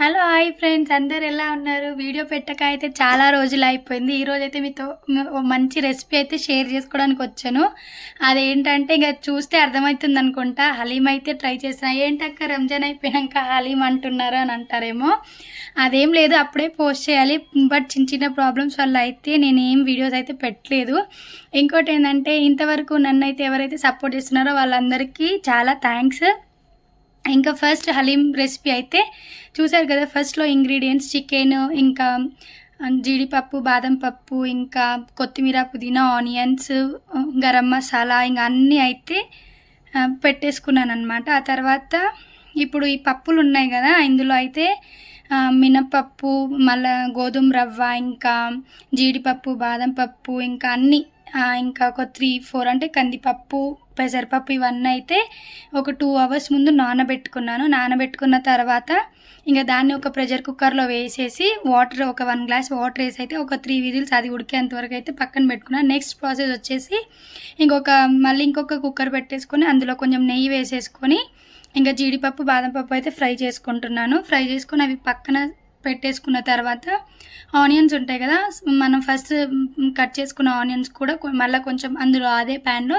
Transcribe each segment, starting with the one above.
Hello hi friends అందరు ఎలా ఉన్నారు? వీడియో పెట్టక అయితే చాలా రోజులు అయిపోయింది. ఈరోజు అయితే మీతో మంచి రెసిపీ అయితే షేర్ చేసుకోవడానికి వచ్చాను. అదేంటంటే ఇంకా చూస్తే అర్థమవుతుంది అనుకుంటా. హలీం అయితే ట్రై చేసిన. ఏంటక్క రంజాన్ అయిపోయాక హలీం అంటున్నారు అని అంటారేమో. అదేం లేదు అప్పుడే పోస్ట్ చేయాలి. బట్ చిన్న చిన్న ప్రాబ్లమ్స్ వల్ల అయితే నేను ఏం వీడియోస్ అయితే పెట్టలేదు. ఇంకోటి ఏంటంటే ఇంతవరకు నన్ను అయితే ఎవరైతే సపోర్ట్ చేస్తున్నారో వాళ్ళందరికీ చాలా థ్యాంక్స్ ఇంకా ఫస్ట్ హలీం రెసిపీ అయితే చూసారు కదా ఫస్ట్లో ఇంగ్రీడియంట్స్ చికెన్ ఇంకా జీడిపప్పు బాదం పప్పు ఇంకా కొత్తిమీర పుదీనా ఆనియన్స్ గరం మసాలా ఇంకా అన్నీ అయితే పెట్టేసుకున్నాను అనమాట ఆ తర్వాత ఇప్పుడు ఈ పప్పులు ఉన్నాయి కదా ఇందులో అయితే మినపప్పు మళ్ళా గోధుమ రవ్వ ఇంకా జీడిపప్పు బాదం పప్పు ఇంకా అన్నీ ఇంకా ఒక త్రీ ఫోర్ అంటే కందిపప్పు పెసరపప్పు ఇవన్నీ అయితే ఒక టూ అవర్స్ ముందు నానబెట్టుకున్నాను. నానబెట్టుకున్న తర్వాత ఇంకా దాన్ని ఒక ప్రెషర్ కుక్కర్లో వేసేసి వాటర్ ఒక వన్ గ్లాస్ వాటర్ వేసి అయితే ఒక త్రీ విజిల్స్ అది ఉడికేంత వరకు అయితే పక్కన పెట్టుకున్నాను. నెక్స్ట్ ప్రాసెస్ వచ్చేసి ఇంకొక మళ్ళీ ఇంకొక కుక్కర్ పెట్టేసుకొని అందులో కొంచెం నెయ్యి వేసేసుకొని ఇంకా జీడిపప్పు బాదం పప్పు అయితే ఫ్రై చేసుకుంటున్నాను. ఫ్రై చేసుకుని అవి పక్కన పెట్టేసుకున్న తర్వాత ఆనియన్స్ ఉంటాయి కదా మనం ఫస్ట్ కట్ చేసుకున్న ఆనియన్స్ కూడా మళ్ళీ కొంచెం అందులో అదే ప్యాన్లో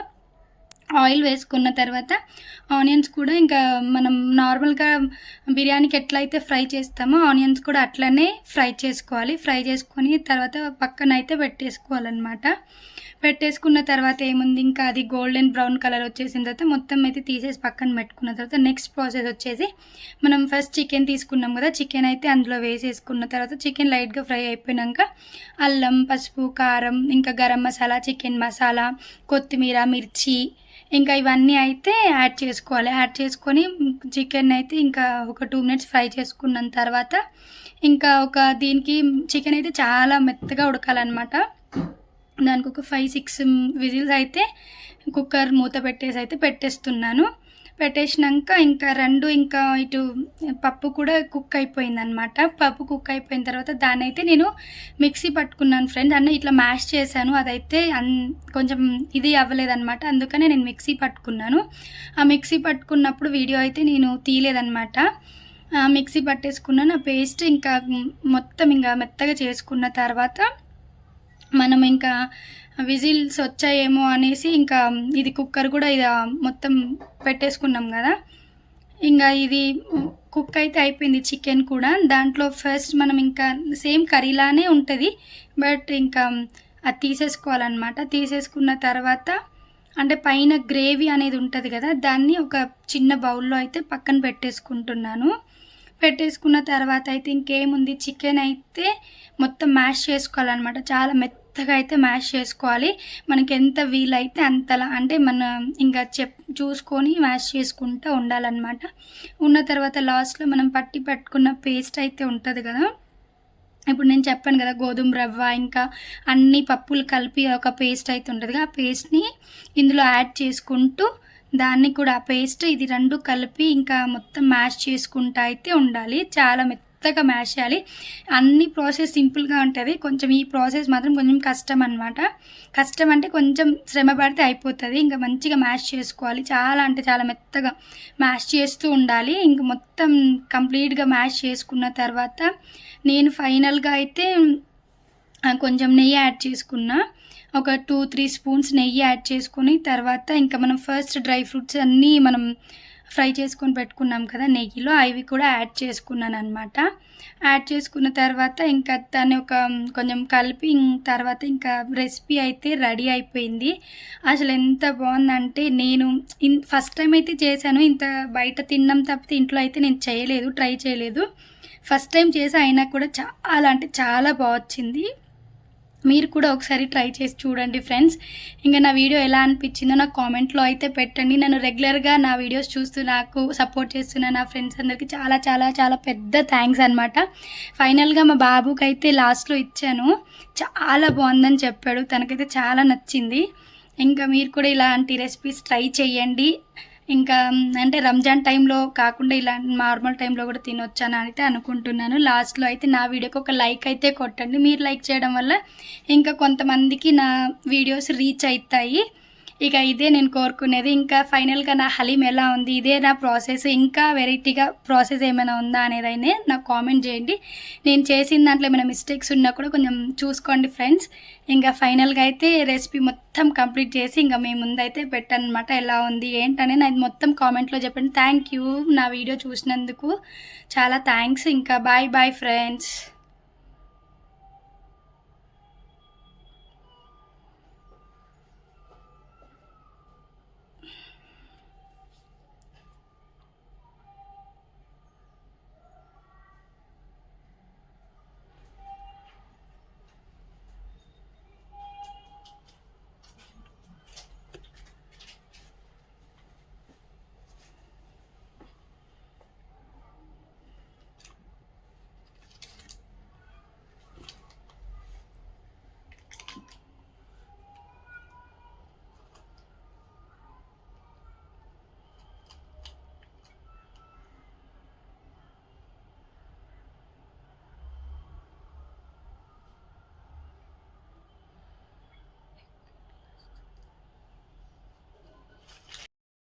ఆయిల్ వేసుకున్న తర్వాత ఆనియన్స్ కూడా ఇంకా మనం నార్మల్గా బిర్యానీకి ఎట్లయితే ఫ్రై చేస్తామో ఆనియన్స్ కూడా అట్లనే ఫ్రై చేసుకోవాలి. ఫ్రై చేసుకొని తర్వాత పక్కన అయితే పెట్టేసుకోవాలన్నమాట. పెట్టేసుకున్న తర్వాత ఏముంది? ఇంకా అది గోల్డెన్ బ్రౌన్ కలర్ వచ్చేసిన తర్వాత మొత్తం అయితే తీసేసి పక్కన పెట్టుకున్న తర్వాత నెక్స్ట్ ప్రాసెస్ వచ్చేసి మనం ఫస్ట్ చికెన్ తీసుకున్నాం కదా చికెన్ అయితే అందులో వేసేసుకున్న తర్వాత చికెన్ లైట్గా ఫ్రై అయిపోయినాక అల్లం పసుపు కారం ఇంకా గరం మసాలా చికెన్ మసాలా కొత్తిమీర మిర్చి ఇంకా ఇవన్నీ అయితే యాడ్ చేసుకోవాలి. యాడ్ చేసుకొని చికెన్ అయితే ఇంకా ఒక టూ మినిట్స్ ఫ్రై చేసుకున్న తర్వాత ఇంకా ఒక దీనికి చికెన్ అయితే చాలా మెత్తగా ఉడకాలన్నమాట. దానికి ఒక ఫైవ్ సిక్స్ విజిల్స్ అయితే కుక్కర్ మూత పెట్టేసి అయితే పెట్టేస్తున్నాను. పెట్టేసినాక ఇంకా రెండు ఇంకా ఇటు పప్పు కూడా కుక్ అయిపోయింది అనమాట పప్పు కుక్ అయిపోయిన తర్వాత దాన్ని అయితే నేను మిక్సీ పట్టుకున్నాను ఫ్రెండ్స్ అన్న ఇట్లా మ్యాష్ చేశాను. అదైతే అన్ కొంచెం ఇది అవ్వలేదన్నమాట. అందుకనే నేను మిక్సీ పట్టుకున్నాను. ఆ మిక్సీ పట్టుకున్నప్పుడు వీడియో అయితే నేను తీయలేదన్నమాట. ఆ మిక్సీ పట్టేసుకున్నాను ఆ పేస్ట్ ఇంకా మొత్తం ఇంకా మెత్తగా చేసుకున్న తర్వాత మనం ఇంకా విజిల్స్ వచ్చాయేమో అనేసి ఇంకా ఇది కుక్కర్ కూడా ఇది మొత్తం పెట్టేసుకున్నాం కదా. ఇంకా ఇది కుక్ అయితే అయిపోయింది చికెన్ కూడా. దాంట్లో ఫస్ట్ మనం ఇంకా సేమ్ కర్రీలానే ఉంటుంది. బట్ ఇంకా అది తీసేసుకోవాలన్నమాట. తీసేసుకున్న తర్వాత అంటే పైన గ్రేవీ అనేది ఉంటుంది కదా దాన్ని ఒక చిన్న బౌల్లో అయితే పక్కన పెట్టేసుకుంటున్నాను. పెట్టేసుకున్న తర్వాత అయితే ఇంకేముంది? చికెన్ అయితే మొత్తం మ్యాష్ చేసుకోవాలన్నమాట. చాలా మెత్తగా అయితే మ్యాష్ చేసుకోవాలి. మనకి ఎంత వీలైతే అంతలా అంటే మన ఇంకా చెప్ చూసుకొని మ్యాష్ చేసుకుంటూ ఉండాలన్నమాట. ఉన్న తర్వాత లాస్ట్లో మనం పట్టి పట్టుకున్న పేస్ట్ అయితే ఉంటుంది కదా. ఇప్పుడు నేను చెప్పాను కదా గోధుమ రవ్వ ఇంకా అన్ని పప్పులు కలిపి ఒక పేస్ట్ అయితే ఉంటుంది. ఆ పేస్ట్ని ఇందులో యాడ్ చేసుకుంటూ దాన్ని కూడా ఆ పేస్ట్ ఇది రెండు కలిపి ఇంకా మొత్తం మ్యాష్ చేసుకుంటా అయితే ఉండాలి. చాలా మెత్తగా మ్యాష్ చేయాలి. అన్ని ప్రాసెస్ సింపుల్గా ఉంటుంది. కొంచెం ఈ ప్రాసెస్ మాత్రం కొంచెం కష్టం అనమాట కష్టం అంటే కొంచెం శ్రమ పడితే అయిపోతుంది. ఇంకా మంచిగా మ్యాష్ చేసుకోవాలి. చాలా అంటే చాలా మెత్తగా మ్యాష్ చేస్తూ ఉండాలి. ఇంకా మొత్తం కంప్లీట్గా మ్యాష్ చేసుకున్న తర్వాత నేను ఫైనల్గా అయితే కొంచెం నెయ్యి యాడ్ చేసుకున్నా. ఒక టూ త్రీ స్పూన్స్ నెయ్యి యాడ్ చేసుకొని తర్వాత ఇంకా మనం ఫస్ట్ డ్రై ఫ్రూట్స్ అన్నీ మనం ఫ్రై చేసుకొని పెట్టుకున్నాం కదా నెయ్యిలో అవి కూడా యాడ్ చేసుకున్నాను అనమాట యాడ్ చేసుకున్న తర్వాత ఇంకా దాన్ని ఒక కొంచెం కలిపి తర్వాత ఇంకా రెసిపీ అయితే రెడీ అయిపోయింది. అసలు ఎంత బాగుందంటే నేను ఇన్ ఫస్ట్ టైం అయితే చేశాను. ఇంత బయట తిన్నాం తప్పితే ఇంట్లో అయితే నేను చేయలేదు ట్రై చేయలేదు. ఫస్ట్ టైం చేసి అయినా కూడా చాలా అంటే చాలా బాగా వచ్చింది. మీరు కూడా ఒకసారి ట్రై చేసి చూడండి ఫ్రెండ్స్. ఇంకా నా వీడియో ఎలా అనిపించిందో నాకు కామెంట్లో అయితే పెట్టండి. నన్ను రెగ్యులర్గా నా వీడియోస్ చూస్తూ నాకు సపోర్ట్ చేస్తున్న నా ఫ్రెండ్స్ అందరికీ చాలా చాలా చాలా పెద్ద థ్యాంక్స్ అనమాట ఫైనల్గా మా బాబుకి అయితే లాస్ట్లో ఇచ్చాను. చాలా బాగుందని చెప్పాడు. తనకైతే చాలా నచ్చింది. ఇంకా మీరు కూడా ఇలాంటి రెసిపీస్ ట్రై చేయండి. ఇంకా అంటే రంజాన్ టైంలో కాకుండా ఇలా నార్మల్ టైంలో కూడా తినొచ్చని అయితే అనుకుంటున్నాను. లాస్ట్లో అయితే నా వీడియోకి ఒక లైక్ అయితే కొట్టండి. మీరు లైక్ చేయడం వల్ల ఇంకా కొంతమందికి నా వీడియోస్ రీచ్ అవుతాయి. ఇక ఇదే నేను కోరుకునేది. ఇంకా ఫైనల్గా నా హలీం ఎలా ఉంది? ఇదే నా ప్రాసెస్. ఇంకా వెరైటీగా ప్రాసెస్ ఏమైనా ఉందా అనేదైనా నాకు కామెంట్ చేయండి. నేను చేసిన దాంట్లో ఏమైనా మిస్టేక్స్ ఉన్నా కూడా కొంచెం చూసుకోండి ఫ్రెండ్స్. ఇంకా ఫైనల్గా అయితే రెసిపీ మొత్తం కంప్లీట్ చేసి ఇంకా మీ ముందైతే పెట్టనమాట ఎలా ఉంది? ఏంటనే నాకు మొత్తం కామెంట్లో చెప్పండి. థ్యాంక్ యూ నా వీడియో చూసినందుకు చాలా థ్యాంక్స్ ఇంకా బాయ్ బాయ్ ఫ్రెండ్స్